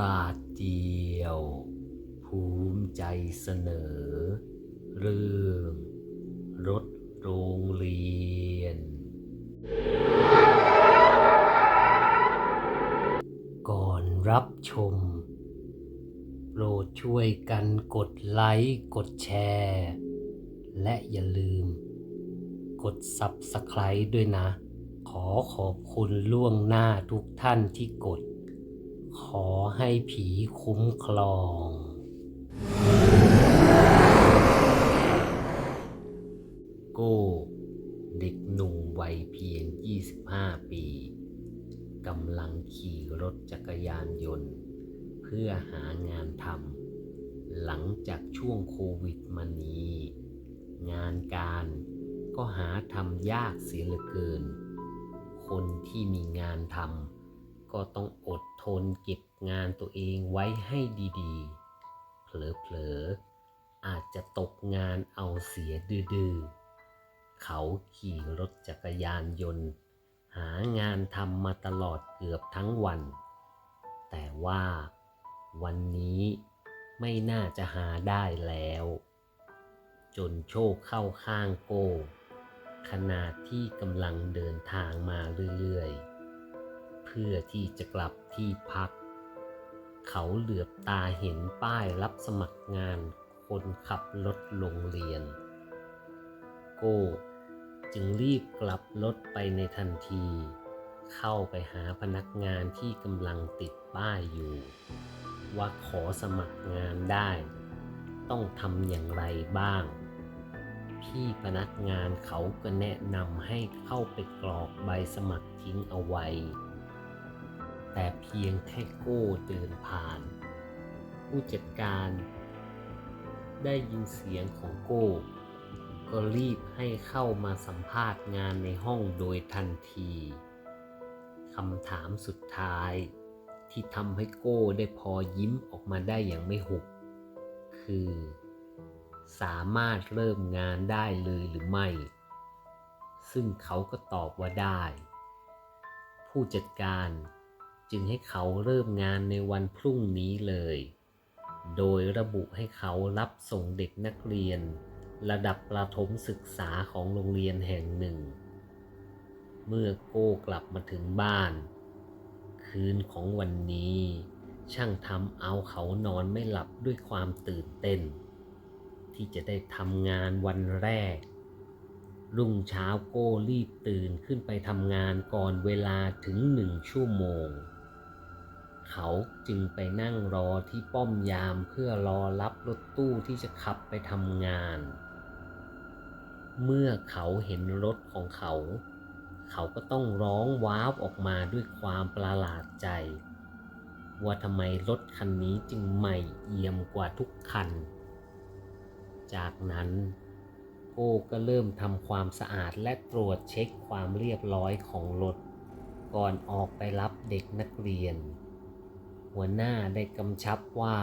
บาทเดียว ภูมิใจเสนอ เรื่องรถโรงเรียน ก่อนรับชม โปรดช่วยกันกดไลค์กดแชร์ และอย่าลืม กด Subscribe ด้วยนะ ขอขอบคุณล่วงหน้าทุกท่านที่กด ขอให้ผีคุ้มครอง โก้เด็กหนุ่มวัยเพียง 25 ปีกำลังขี่รถจักรยานยนต์ เพื่อหางานทำหลังจากช่วงโควิดมานี้ งานการก็หาทำยากเสียเหลือเกิน คนที่มีงานทำ ก็ต้องอดทนเก็บงานตัวเองไว้ให้ดีๆ เผลอๆ อาจจะตกงานเอาเสียดื้อๆ เขาขี่รถจักรยานยนต์ หางานทำมาตลอดเกือบทั้งวัน แต่ว่าวันนี้ไม่น่าจะหาได้แล้ว จนโชคเข้าข้างโก้ขณะที่กำลังเดินทางมาเรื่อยๆ เพื่อที่จะกลับที่พัก เขาเหลือบตาเห็นป้ายรับสมัครงานคนขับรถโรงเรียน โก้จึงรีบกลับรถไปในทันที เข้าไปหาพนักงานที่กำลังติดป้ายอยู่ ว่าขอสมัครงานได้ ต้องทำอย่างไรบ้าง พี่พนักงานเขาก็แนะนำให้เข้าไปกรอกใบสมัครทิ้งเอาไว้ แต่เพียงแค่โก้เดินผ่าน ผู้จัดการได้ยินเสียงของโก้ ก็รีบให้เข้ามาสัมภาษณ์งานในห้องโดยทันทีคำถามสุดท้าย ที่ทำให้โก้ได้พอยิ้มออกมาได้อย่างไม่หุบ คือ สามารถเริ่มงานได้เลยหรือไม่ ซึ่งเขาก็ตอบว่าได้ ผู้จัดการ จึงให้เขาเริ่มงานในวันพรุ่งนี้เลย โดยระบุให้เขารับส่งเด็กนักเรียน ระดับประถมศึกษาของโรงเรียนแห่งหนึ่ง เมื่อโก้กลับมาถึงบ้าน คืนของวันนี้ ช่างทำเอาเขานอนไม่หลับด้วยความตื่นเต้น ที่จะได้ทำงานวันแรกรุ่งเช้าโก้รีบตื่นขึ้นไปทำงานก่อนเวลาถึงหนึ่งชั่วโมง เขาจึงไปนั่งรอที่ป้อมยามเพื่อรอรับรถตู้ที่จะขับไปทำงาน เมื่อเขาเห็นรถของเขา เขาก็ต้องร้องว้าวออกมาด้วยความประหลาดใจ ว่าทำไมรถคันนี้จึงใหม่เอี่ยมกว่าทุกคัน จากนั้นโก้ก็เริ่มทำความสะอาดและตรวจเช็คความเรียบร้อยของรถ ก่อนออกไปรับเด็กนักเรียน หัวหน้าได้กำชับว่า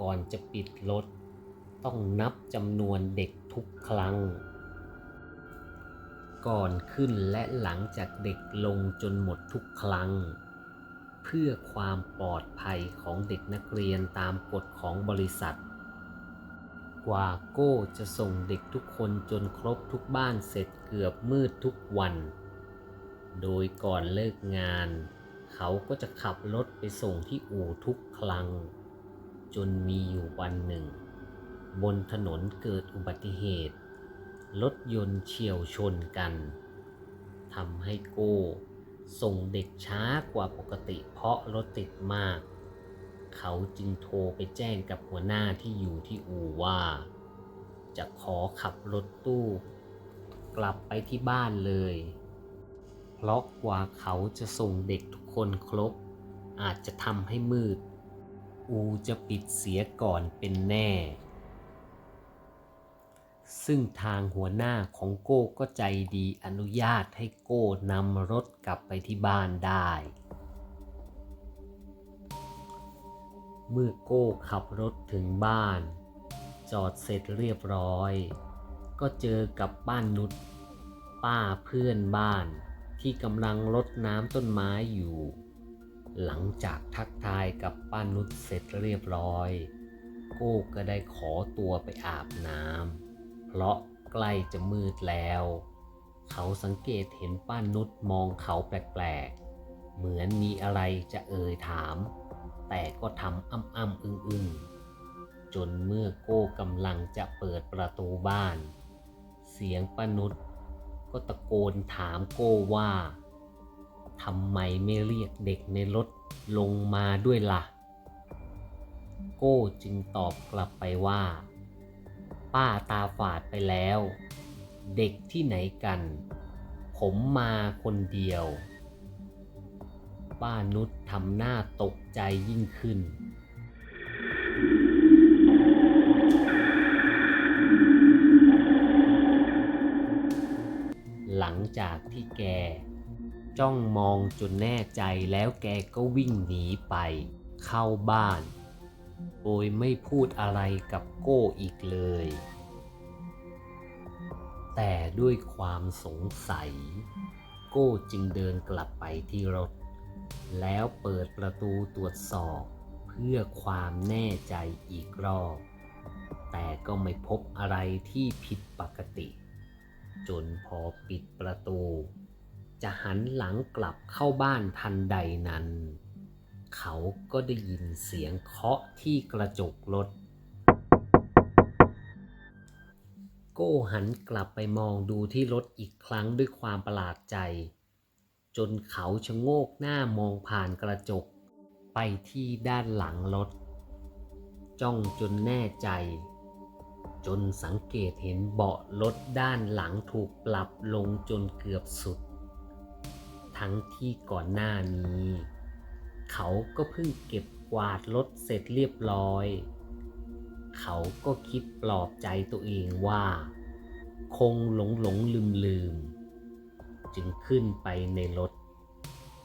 ก่อนจะปิดรถ ต้องนับจำนวนเด็กทุกครั้ง ก่อนขึ้นและหลังจากเด็กลงจนหมดทุกครั้ง เพื่อความปลอดภัยของเด็กนักเรียนตามกฎของบริษัท กว่าโก้จะส่งเด็กทุกคนจนครบทุกบ้านเสร็จเกือบมืดทุกวัน โดยก่อนเลิกงาน เขาก็จะขับรถไปส่งที่อู่ทุกครั้ง จนมีอยู่วันหนึ่ง บนถนนเกิดอุบัติเหตุ รถยนต์เฉียวชนกันทำให้โก้ส่งเด็กช้ากว่าปกติเพราะรถติดมาก เขาจึงโทรไปแจ้งกับหัวหน้าที่อยู่ที่อู่ว่า จะขอขับรถตู้ กลับไปที่บ้านเลย เพราะกว่าเขาจะส่งเด็กทุก คนครบ อาจจะทำให้มืด อูจะปิดเสียก่อนเป็นแน่ ซึ่งทางหัวหน้าของโก้ก็ใจดีอนุญาตให้โก้นำรถกลับไปที่บ้านได้ เมื่อโก้ขับรถถึงบ้าน จอดเสร็จเรียบร้อย ก็เจอกับบ้านนุชป้าเพื่อนบ้าน ที่กำลังรดน้ำต้นไม้อยู่ หลังจากทักทายกับป้านุชเสร็จเรียบร้อย โก้ก็ได้ขอตัวไปอาบน้ำเพราะใกล้จะมืดแล้ว เขาสังเกตเห็นป้านุชมองเขาแปลกๆ เหมือนมีอะไรจะเอ่ยถาม แต่ก็ทำอ้ำอ้ำอึ้งอึ้งๆ จนเมื่อโก้กำลังจะเปิดประตูบ้าน เสียงป้านุช ก็ตะโกนถามโก้ว่าทำไมไม่เรียกเด็กในรถลงมาด้วยละ่ะ โก้จึงตอบกลับไปว่า ป้าตาฝาดไปแล้ว เด็กที่ไหนกัน ผมมาคนเดียว ป้านุชทำหน้าตกใจยิ่งขึ้น จากที่แก จ้องมองจนแน่ใจแล้วแกก็วิ่งหนีไป เข้าบ้าน โดยไม่พูดอะไรกับโก้อีกเลย แต่ด้วยความสงสัย โก้จึงเดินกลับไปที่รถ แล้วเปิดประตูตรวจสอบเพื่อความแน่ใจอีกรอบ แต่ก็ไม่พบอะไรที่ผิดปกติ จนพอปิดประตู จะหันหลังกลับเข้าบ้านทันใดนั้น เขาก็ได้ยินเสียงเคาะที่กระจกรถ โก้หันกลับไปมองดูที่รถอีกครั้งด้วยความประหลาดใจ จนเขาชะโงกหน้ามองผ่านกระจก ไปที่ด้านหลังรถ จ้องจนแน่ใจ จนสังเกตเห็นเบาะรถด้านหลังถูกปรับลงจนเกือบสุด ทั้งที่ก่อนหน้านี้ เขาก็เพิ่งเก็บกวาดรถเสร็จเรียบร้อย เขาก็คิดปลอบใจตัวเองว่า คงหลงหลงลืมลืม จึงขึ้นไปในรถ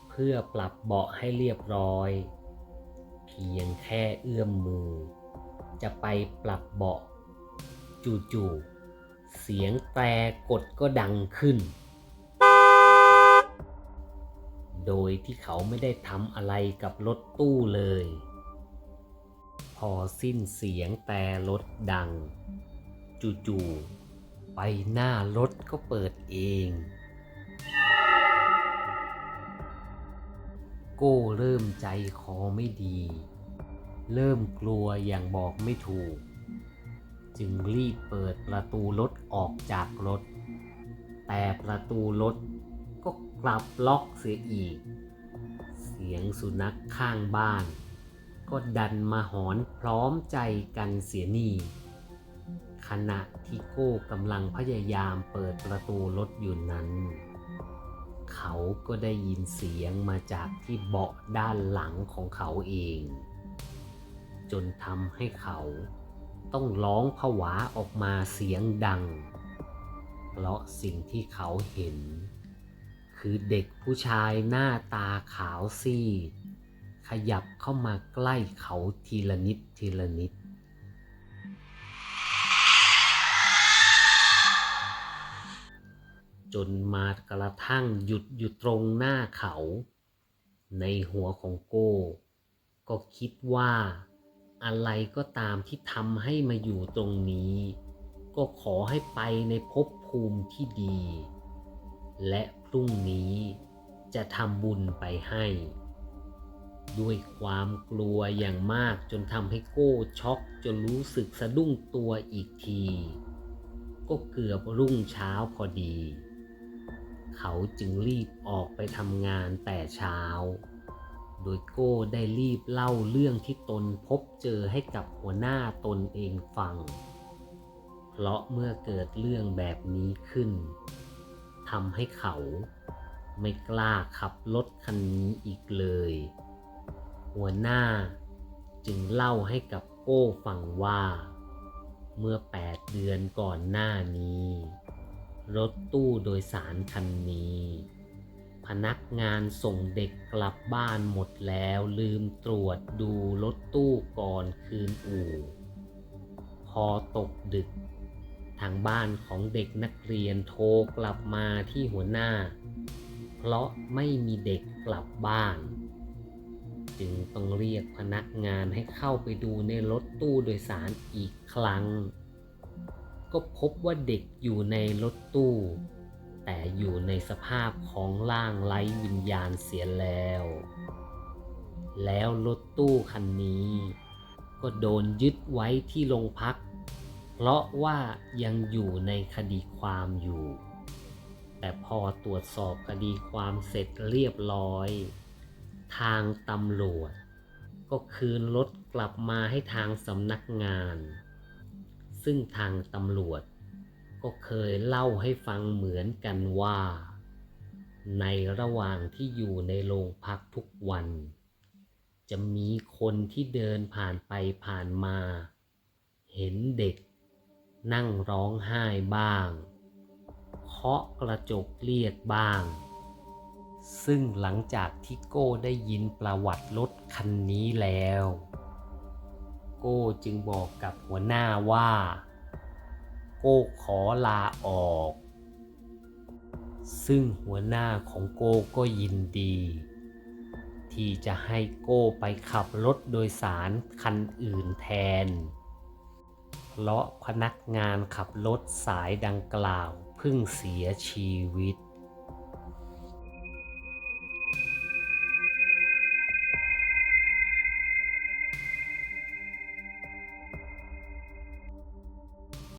เพื่อปรับเบาะให้เรียบร้อย เพียงแค่เอื้อมมือ จะไปปรับเบาะ จู่ๆเสียงแตรกดก็ดังขึ้น โดยที่เขาไม่ได้ทำอะไรกับรถตู้เลย พอสิ้นเสียงแต่รถดัง จู่ๆไปหน้ารถก็เปิดเองโก้เริ่มใจคอไม่ดี เริ่มกลัวอย่างบอกไม่ถูก จึงรีบเปิดประตูรถออกจากรถ แต่ประตูรถก็กลับล็อกเสียอีก เสียงสุนัขข้างบ้าน ก็ดันมาหอนพร้อมใจกันเสียนี่ ขณะที่โก้กำลังพยายามเปิดประตูรถอยู่นั้น เขาก็ได้ยินเสียงมาจากที่เบาะด้านหลังของเขาเอง จนทำให้เขา ต้องร้องผวาออกมาเสียงดัง เพราะสิ่งที่เขาเห็น คือเด็กผู้ชายหน้าตาขาวซีดขยับเข้ามาใกล้เขาทีละนิดทีละนิด จนมากระทั่งหยุดอยู่ตรงหน้าเขา ในหัวของโก้ ก็คิดว่า อะไรก็ตามที่ทำให้มาอยู่ตรงนี้ ก็ขอให้ไปในภพภูมิที่ดี และพรุ่งนี้จะทำบุญไปให้ ด้วยความกลัวอย่างมากจนทำให้โก้ช็อกจนรู้สึกสะดุ้งตัวอีกที ก็เกือบรุ่งเช้าพอดี เขาจึงรีบออกไปทำงานแต่เช้า โดยโก้ได้รีบเล่าเรื่องที่ตนพบเจอให้กับหัวหน้าตนเองฟัง เพราะเมื่อเกิดเรื่องแบบนี้ขึ้นทำให้เขาไม่กล้าขับรถคันนี้อีกเลย หัวหน้าจึงเล่าให้กับโก้ฟังว่า เมื่อ 8 เดือนก่อนหน้านี้ รถตู้โดยสารคันนี้ พนักงานส่งเด็กกลับบ้านหมดแล้วลืมตรวจดูรถตู้ก่อนคืนอู่ พอตกดึก ทางบ้านของเด็กนักเรียนโทรกลับมาที่หัวหน้า เพราะไม่มีเด็กกลับบ้าน จึงต้องเรียกพนักงานให้เข้าไปดูในรถตู้โดยสารอีกครั้ง ก็พบว่าเด็กอยู่ในรถตู้ แต่อยู่ในสภาพของร่างไร้วิญญาณเสียแล้ว แล้วรถตู้คันนี้ ก็โดนยึดไว้ที่โรงพัก เพราะว่ายังอยู่ในคดีความอยู่ แต่พอตรวจสอบคดีความเสร็จเรียบร้อย ทางตำรวจ ก็คืนรถกลับมาให้ทางสำนักงาน ซึ่งทางตำรวจ ก็เคยเล่าให้ฟังเหมือนกันว่า ในระหว่างที่อยู่ในโรงพักทุกวัน จะมีคนที่เดินผ่านไปผ่านมา เห็นเด็ก นั่งร้องไห้บ้าง เคาะกระจกเรียกบ้าง ซึ่งหลังจากที่โก้ได้ยินประวัติรถคันนี้แล้ว โก้จึงบอกกับหัวหน้าว่า โก้ขอลาออก ซึ่งหัวหน้าของโก้ก็ยินดี ที่จะให้โก้ไปขับรถโดยสารคันอื่นแทน เพราะพนักงานขับรถสายดังกล่าวเพิ่งเสียชีวิต